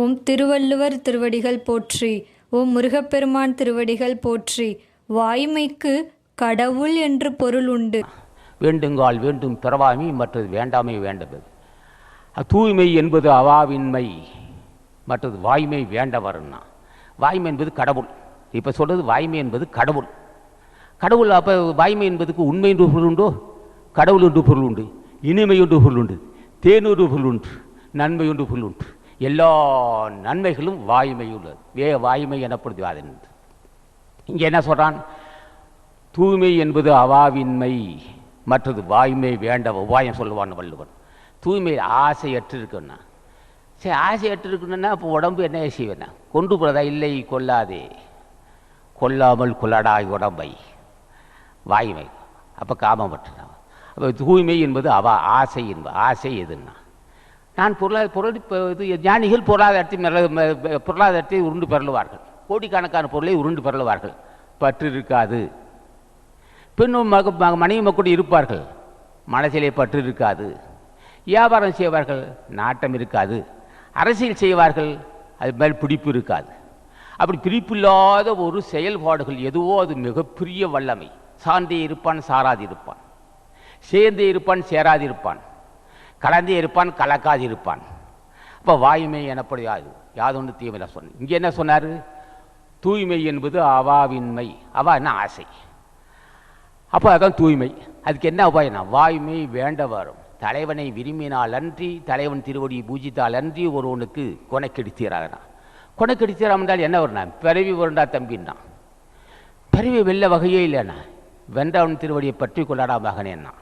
ஓம் திருவள்ளுவர் திருவடிகள் போற்றி ஓம் முருகப்பெருமான் திருவடிகள் போற்றி வாய்மைக்கு கடவுள் என்று பொருள் உண்டு. வேண்டுங்கால் வேண்டும் பிறவாமை மற்றது வேண்டாமை வேண்டது. தூய்மை என்பது அவாவின்மை மற்றது வாய்மை வேண்டவர்னா. வாய்மை என்பது கடவுள். இப்போ சொல்கிறது வாய்மை என்பது கடவுள். கடவுள் அப்போ வாய்மை என்பதுக்கு உண்மை என்று பொருள் உண்டோ? கடவுள் என்று பொருள் உண்டு. இனிமை என்று பொருள் உண்டு. தேனொரு பொருள் உண்டு. நன்மை என்று பொருள் உண்டு. எல்லா நன்மைகளும் வாய்மை உள்ளது வே வாய்மை எனப்படுது அது இங்கே என்ன சொல்கிறான் தூய்மை என்பது அவாவின்மை மற்றது வாய்மை வேண்ட உபாயம் சொல்லுவான் வள்ளுவன். தூய்மை ஆசையற்று இருக்குன்னா சரி ஆசையற்று இருக்குன்னா அப்போ உடம்பு என்ன செய்வேன்னா கொண்டு போகிறதா இல்லை கொல்லாதே கொல்லாமல் கொள்ளடாய் உடம்பை. வாய்மை. அப்போ காமப்பட்டுனா அப்போ தூய்மை என்பது அவ ஆசை என்பது ஆசை எதுன்னா? நான் பொருளாதார பொருள் இப்போ இது ஞானிகள் பொருளாதாரத்தை பொருளாதாரத்தை உருண்டு பெறலுவார்கள் கோடிக்கணக்கான பொருளை உருண்டு பெறலுவார்கள் பற்று இருக்காது பெண்ணும் மக ம- மனைவி மக்கள் இருப்பார்கள். மனசிலே பற்று இருக்காது வியாபாரம் செய்வார்கள். நாட்டம் இருக்காது. அரசியல் செய்வார்கள். அது மேல் பிடிப்பு இருக்காது. அப்படி பிடிப்பில்லாத ஒரு செயல்பாடுகள் எதுவோ அது மிகப்பெரிய வல்லமை. சார்ந்தே இருப்பான் சாராதி இருப்பான் சேர்ந்தே இருப்பான் சேராதி இருப்பான் கலந்து இருப்பான் கலக்காது இருப்பான் அப்போ வாயுமை எனப்படுயாது யாதொன்று தீவிர சொன்ன இங்கே என்ன சொன்னார்? தூய்மை என்பது அவாவின்மை. அவா என்ன? ஆசை. அப்போ அதான் தூய்மை. அதுக்கு என்ன உபாயம்னா வாய்மை வேண்ட வரும் தலைவனை விரும்பினால் அன்றி தலைவன் திருவடியை பூஜித்தால் அன்றி ஒருவனுக்கு கொனைக்கெடுத்தீராகனா கொனைக்கெடுத்தீராம் என்றால் என்ன வரணும் பிறவி வருண்டா தம்பின்னா பிறவி வெல்ல வகையே இல்லைண்ணா வென்றவன் திருவடியை பற்றி கொண்டாடா மகனேன்னா